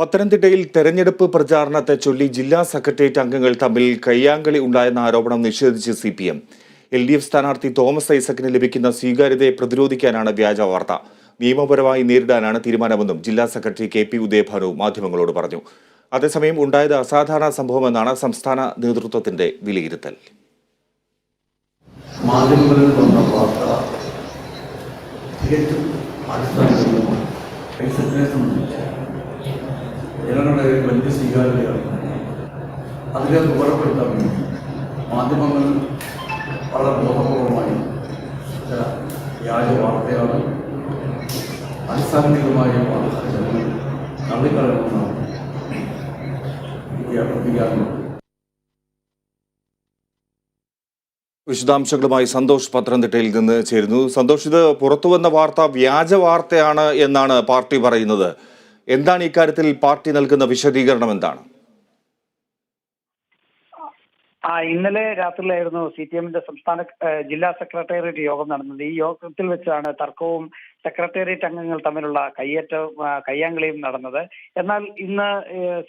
പത്തനംതിട്ടയിൽ തെരഞ്ഞെടുപ്പ് പ്രചാരണത്തെ ചൊല്ലി ജില്ലാ സെക്രട്ടേറിയറ്റ് അംഗങ്ങൾ തമ്മിൽ കയ്യാങ്കളി ഉണ്ടായെന്ന ആരോപണം നിഷേധിച്ച് C P M L D F സ്ഥാനാർത്ഥി തോമസ് ഐസക്കിന് ലഭിക്കുന്ന സ്വീകാര്യതയെ പ്രതിരോധിക്കാനാണ് വ്യാജ വാർത്ത. നിയമപരമായി നേരിടാനാണ് തീരുമാനമെന്നും ജില്ലാ സെക്രട്ടറി കെ പി ഉദയഭാനു മാധ്യമങ്ങളോട് പറഞ്ഞു. അതേസമയം ഉണ്ടായത് അസാധാരണ സംഭവമെന്നാണ് സംസ്ഥാന നേതൃത്വത്തിന്റെ വിലയിരുത്തൽ. മാധ്യമങ്ങളിൽ വന്ന വാർത്ത ജനങ്ങളുടെ വലിയ സ്വീകാര്യതയാണ്. അതിനെ ദുർബലപ്പെടുത്താൻ വേണ്ടി മാധ്യമങ്ങൾ വളരെ ബോധപൂർവമായി ചില വ്യാജ വാർത്തയാണ് അടിസ്ഥാനപരമായ വാർത്ത ജനങ്ങൾ തള്ളിക്കളയണമെന്നാണ് എനിക്ക് വിശദാംശങ്ങളുമായി സന്തോഷ് പത്തനംതിട്ടയിൽ നിന്ന് ചേരുന്നു. സന്തോഷ് ഇത് പുറത്തുവന്ന വാർത്ത വ്യാജ വാർത്തയാണ് എന്നാണ് പാർട്ടി പറയുന്നത്. എന്താണ് ഇക്കാര്യത്തിൽ പാർട്ടി നൽകുന്ന വിശദീകരണം എന്താണ്? ആ ഇന്നലെ രാത്രിയിലായിരുന്നു സി പി എമ്മിന്റെ സംസ്ഥാന ജില്ലാ സെക്രട്ടേറിയറ്റ് യോഗം നടന്നത്. ഈ യോഗത്തിൽ വെച്ചാണ് തർക്കവും സെക്രട്ടേറിയറ്റ് അംഗങ്ങൾ തമ്മിലുള്ള കയ്യേറ്റവും ആ, കയ്യാങ്കളിയും നടന്നത്. എന്നാൽ ഇന്ന്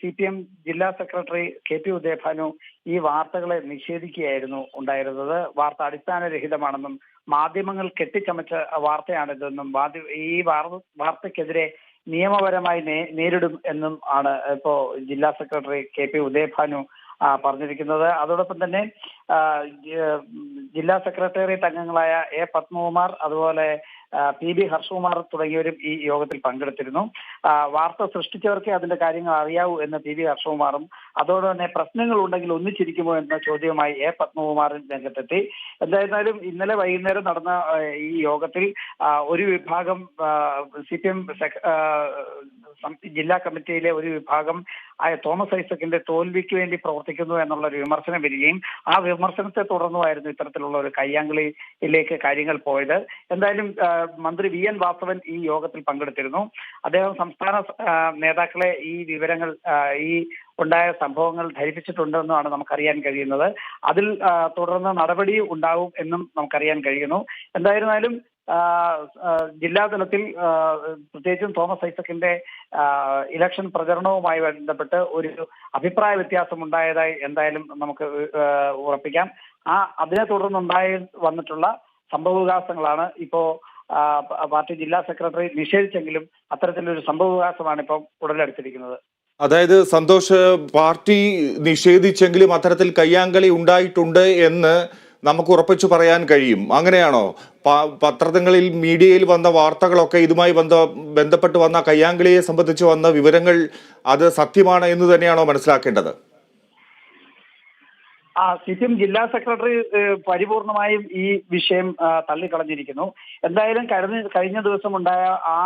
സി പി എം ജില്ലാ സെക്രട്ടറി കെ പി ഉദയഭാനു ഈ വാർത്തകളെ നിഷേധിക്കുകയായിരുന്നു ഉണ്ടായിരുന്നത്. വാർത്ത അടിസ്ഥാനരഹിതമാണെന്നും മാധ്യമങ്ങൾ കെട്ടിച്ചമച്ച വാർത്തയാണിതെന്നും ഈ വാർത്തക്കെതിരെ നിയമപരമായി നേരിടും എന്നും ആണ് ഇപ്പോ ജില്ലാ സെക്രട്ടറി കെ പി ഉദയഭാനു പറഞ്ഞിരിക്കുന്നത്. അതോടൊപ്പം തന്നെ ജില്ലാ സെക്രട്ടേറിയറ്റ് അംഗങ്ങളായ എ പത്മകുമാർ അതുപോലെ പി ബി ഹർഷകുമാർ തുടങ്ങിയവരും ഈ യോഗത്തിൽ പങ്കെടുത്തിരുന്നു. വാർത്ത സൃഷ്ടിച്ചവർക്കേ അതിന്റെ കാര്യങ്ങൾ അറിയാവൂ എന്ന് പി ബി ഹർഷകുമാറും അതോടെ തന്നെ പ്രശ്നങ്ങൾ ഉണ്ടെങ്കിൽ ഒന്നിച്ചിരിക്കുമോ എന്ന ചോദ്യവുമായി എ പത്മകുമാറും രംഗത്തെത്തി. എന്തായിരുന്നാലും ഇന്നലെ വൈകുന്നേരം നടന്ന ഈ യോഗത്തിൽ ഒരു വിഭാഗം സി പി എം ജില്ലാ കമ്മിറ്റിയിലെ ഒരു വിഭാഗം ആയ തോമസ് ഐസക്കിന്റെ തോൽവിക്ക് വേണ്ടി പ്രവർത്തിക്കുന്നു എന്നുള്ള ഒരു വിമർശനം വരികയും ആ വിമർശനത്തെ തുടർന്നുമായിരുന്നു ഇത്തരത്തിലുള്ള ഒരു കയ്യാങ്കളിയിലേക്ക് കാര്യങ്ങൾ പോയത്. എന്തായാലും മന്ത്രി വി എൻ വാസവൻ ഈ യോഗത്തിൽ പങ്കെടുത്തിരുന്നു. അദ്ദേഹം സംസ്ഥാന നേതാക്കളെ ഈ വിവരങ്ങൾ ഈ ഉണ്ടായ സംഭവങ്ങൾ ധരിപ്പിച്ചിട്ടുണ്ടെന്നാണ് നമുക്കറിയാൻ കഴിയുന്നത്. അതിൽ തുടർന്ന് നടപടി ഉണ്ടാവും എന്നും നമുക്കറിയാൻ കഴിയുന്നു. എന്തായിരുന്നാലും ജില്ലാതലത്തിൽ പ്രത്യേകിച്ചും തോമസ് ഐസക്കിന്റെ ഇലക്ഷൻ പ്രചരണവുമായി ബന്ധപ്പെട്ട് ഒരു അഭിപ്രായ വ്യത്യാസം ഉണ്ടായതായി എന്തായാലും നമുക്ക് ഉറപ്പിക്കാം. ആ അതിനെ തുടർന്ന് ഉണ്ടായി വന്നിട്ടുള്ള സംഭവവികാസങ്ങളാണ് ഇപ്പോ പാർട്ടി ജില്ലാ സെക്രട്ടറി നിഷേധിച്ചെങ്കിലും അത്തരത്തിലൊരു സംഭവവികാസമാണ് ഇപ്പം ഉടലെടുത്തിരിക്കുന്നത്. അതായത് സന്തോഷ് പാർട്ടി നിഷേധിച്ചെങ്കിലും അത്തരത്തിൽ കയ്യാങ്കളി ഉണ്ടായിട്ടുണ്ട് എന്ന് നമുക്ക് ഉറപ്പിച്ചു പറയാൻ കഴിയും. അങ്ങനെയാണോ? പത്രങ്ങളിൽ മീഡിയയിൽ വന്ന വാർത്തകളൊക്കെ ഇതുമായി ബന്ധ ബന്ധപ്പെട്ട് വന്ന കയ്യാങ്കളിയെ സംബന്ധിച്ച് വന്ന വിവരങ്ങൾ അത് സത്യമാണ് എന്ന് തന്നെയാണോ മനസ്സിലാക്കേണ്ടത്? ആ സി പി എം ജില്ലാ സെക്രട്ടറി പരിപൂർണമായും ഈ വിഷയം തള്ളിക്കളഞ്ഞിരിക്കുന്നു. എന്തായാലും കഴിഞ്ഞ കഴിഞ്ഞ ദിവസം ഉണ്ടായ ആ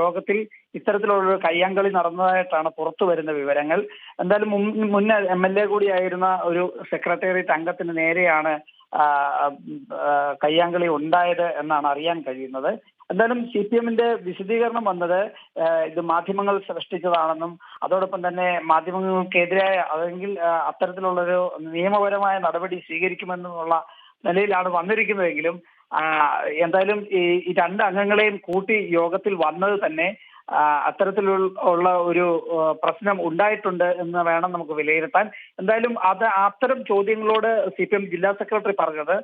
യോഗത്തിൽ ഇത്തരത്തിലുള്ള കയ്യാങ്കളി നടന്നതായിട്ടാണ് പുറത്തു വരുന്ന വിവരങ്ങൾ. എന്തായാലും മുൻ മുൻ എം എൽ എ കൂടിയായിരുന്ന ഒരു സെക്രട്ടേറിയറ്റ് അംഗത്തിന് നേരെയാണ് കയ്യാങ്കളി ഉണ്ടായത് എന്നാണ് അറിയാൻ കഴിയുന്നത്. എന്തായാലും സി പി എമ്മിന്റെ വിശദീകരണം വന്നത് ഇത് മാധ്യമങ്ങൾ സൃഷ്ടിച്ചതാണെന്നും അതോടൊപ്പം തന്നെ മാധ്യമങ്ങൾക്കെതിരായ അല്ലെങ്കിൽ അത്തരത്തിലുള്ളൊരു നിയമപരമായ നടപടി സ്വീകരിക്കുമെന്നുള്ള നിലയിലാണ് വന്നിരിക്കുന്നതെങ്കിലും എന്തായാലും ഈ രണ്ട് അംഗങ്ങളെയും കൂട്ടി യോഗത്തിൽ വന്നത് തന്നെ അത്തരത്തിലുള്ള ഒരു പ്രശ്നം ഉണ്ടായിട്ടുണ്ട് എന്ന് വേണം നമുക്ക് വിലയിരുത്താൻ. എന്തായാലും അത് അത്തരം ചോദ്യങ്ങളോട് സി പി എം ജില്ലാ സെക്രട്ടറി പറഞ്ഞത്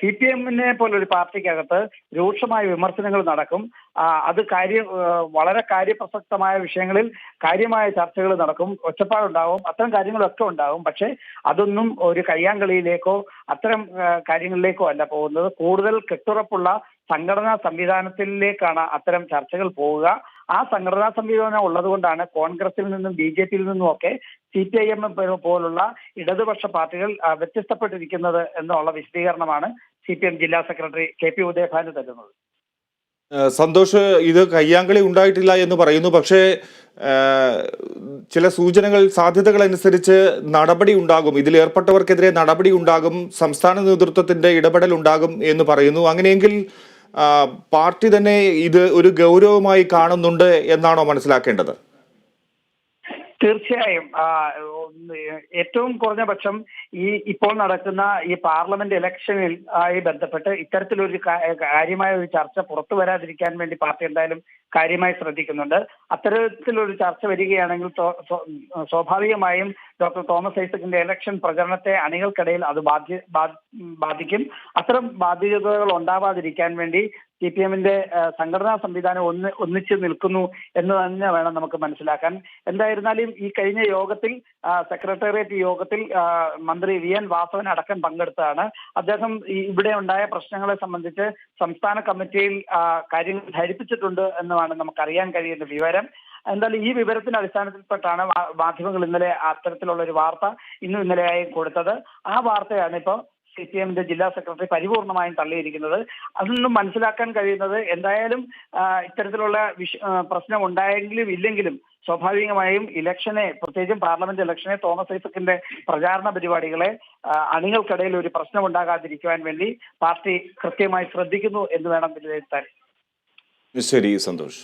സി പി എമ്മിനെ പോലൊരു പാർട്ടിക്കകത്ത് രൂക്ഷമായ വിമർശനങ്ങൾ നടക്കും. അത് കാര്യ വളരെ കാര്യപ്രസക്തമായ വിഷയങ്ങളിൽ കാര്യമായ ചർച്ചകൾ നടക്കും. ഒച്ചപ്പാടുണ്ടാവും. അത്തരം കാര്യങ്ങളൊക്കെ ഉണ്ടാവും. പക്ഷേ അതൊന്നും ഒരു കയ്യാങ്കളിയിലേക്കോ അത്തരം കാര്യങ്ങളിലേക്കോ അല്ല പോകുന്നത്. കൂടുതൽ കെട്ടുറപ്പുള്ള സംഘടനാ സംവിധാനത്തിലേക്കാണ് അത്തരം ചർച്ചകൾ പോവുക. ആ സംഘടനാ സംവിധാനം ഉള്ളതുകൊണ്ടാണ് കോൺഗ്രസിൽ നിന്നും ബി ജെ പിയിൽ നിന്നും ഒക്കെ സി പി ഐ എം പോലുള്ള ഇടതുപക്ഷ പാർട്ടികൾ വ്യത്യസ്തപ്പെട്ടിരിക്കുന്നത് എന്നുള്ള വിശദീകരണമാണ് സി പി എം ജില്ലാ സെക്രട്ടറി കെ പി ഉദയഭാനു തരുന്നത്. സന്തോഷ് ഇത് കയ്യാങ്കളി ഉണ്ടായിട്ടില്ല എന്ന് പറയുന്നു. പക്ഷേ ചില സൂചനകൾ സാധ്യതകൾ അനുസരിച്ച് നടപടി ഉണ്ടാകും. ഇതിൽ ഏർപ്പെട്ടവർക്കെതിരെ നടപടി ഉണ്ടാകും. സംസ്ഥാന നേതൃത്വത്തിന്റെ ഇടപെടൽ ഉണ്ടാകും എന്ന് പറയുന്നു. അങ്ങനെയെങ്കിൽ പാർട്ടി തന്നെ ഇത് ഒരു ഗൗരവമായി കാണുന്നുണ്ട് എന്നാണോ മനസ്സിലാക്കേണ്ടത്? തീർച്ചയായും. ഏറ്റവും കുറഞ്ഞ പക്ഷം ഈ ഇപ്പോൾ നടക്കുന്ന ഈ പാർലമെന്റ് ഇലക്ഷനിൽ ആയി ബന്ധപ്പെട്ട് ഇത്തരത്തിലൊരു കാര്യമായ ഒരു ചർച്ച പുറത്തു വരാതിരിക്കാൻ വേണ്ടി പാർട്ടി എന്തായാലും കാര്യമായി ശ്രദ്ധിക്കുന്നുണ്ട്. അത്തരത്തിലൊരു ചർച്ച വരികയാണെങ്കിൽ സ്വ- സ്വ- സ്വാഭാവികമായും ഡോക്ടർ തോമസ് ഐസക്കിന്റെ ഇലക്ഷൻ പ്രചരണത്തെ അണികൾക്കിടയിൽ അത് ബാധിക്കും. അത്തരം ബാധ്യതകൾ ഉണ്ടാവാതിരിക്കാൻ വേണ്ടി സി പി എമ്മിന്റെ സംഘടനാ സംവിധാനം ഒന്ന് ഒന്നിച്ച് നിൽക്കുന്നു എന്ന് തന്നെ വേണം നമുക്ക് മനസ്സിലാക്കാൻ. എന്തായിരുന്നാലും ഈ കഴിഞ്ഞ യോഗത്തിൽ സെക്രട്ടേറിയറ്റ് യോഗത്തിൽ മന്ത്രി വി എൻ വാസവൻ അടക്കം പങ്കെടുത്തതാണ്. അദ്ദേഹം ഇവിടെ ഉണ്ടായ പ്രശ്നങ്ങളെ സംബന്ധിച്ച് സംസ്ഥാന കമ്മിറ്റിയിൽ കാര്യങ്ങൾ ധരിപ്പിച്ചിട്ടുണ്ട് എന്നുമാണ് നമുക്ക് അറിയാൻ കഴിയുന്ന വിവരം. എന്തായാലും ഈ വിവരത്തിന്റെ അടിസ്ഥാനത്തിൽപ്പെട്ടാണ് മാധ്യമങ്ങൾ ഇന്നലെ അത്തരത്തിലുള്ള ഒരു വാർത്ത ഇന്നും ഇന്നലെയായും കൊടുത്തത്. ആ വാർത്തയാണ് ഇപ്പോൾ സി പി എമ്മിന്റെ ജില്ലാ സെക്രട്ടറി പരിപൂർണമായും തള്ളിയിരിക്കുന്നത്. അതിൽ നിന്നും മനസ്സിലാക്കാൻ കഴിയുന്നത് എന്തായാലും ഇത്തരത്തിലുള്ള വിഷ പ്രശ്നം ഉണ്ടായെങ്കിലും ഇല്ലെങ്കിലും സ്വാഭാവികമായും ഇലക്ഷനെ പ്രത്യേകിച്ചും പാർലമെന്റ് ഇലക്ഷനെ തോമസ് ഐസക്കിന്റെ പ്രചാരണ പരിപാടികളെ അണികൾക്കിടയിൽ ഒരു പ്രശ്നം ഉണ്ടാകാതിരിക്കുവാൻ വേണ്ടി പാർട്ടി കൃത്യമായി ശ്രദ്ധിക്കുന്നു എന്ന് വേണം വിലയിരുത്താൻ. ശരി സന്തോഷ്.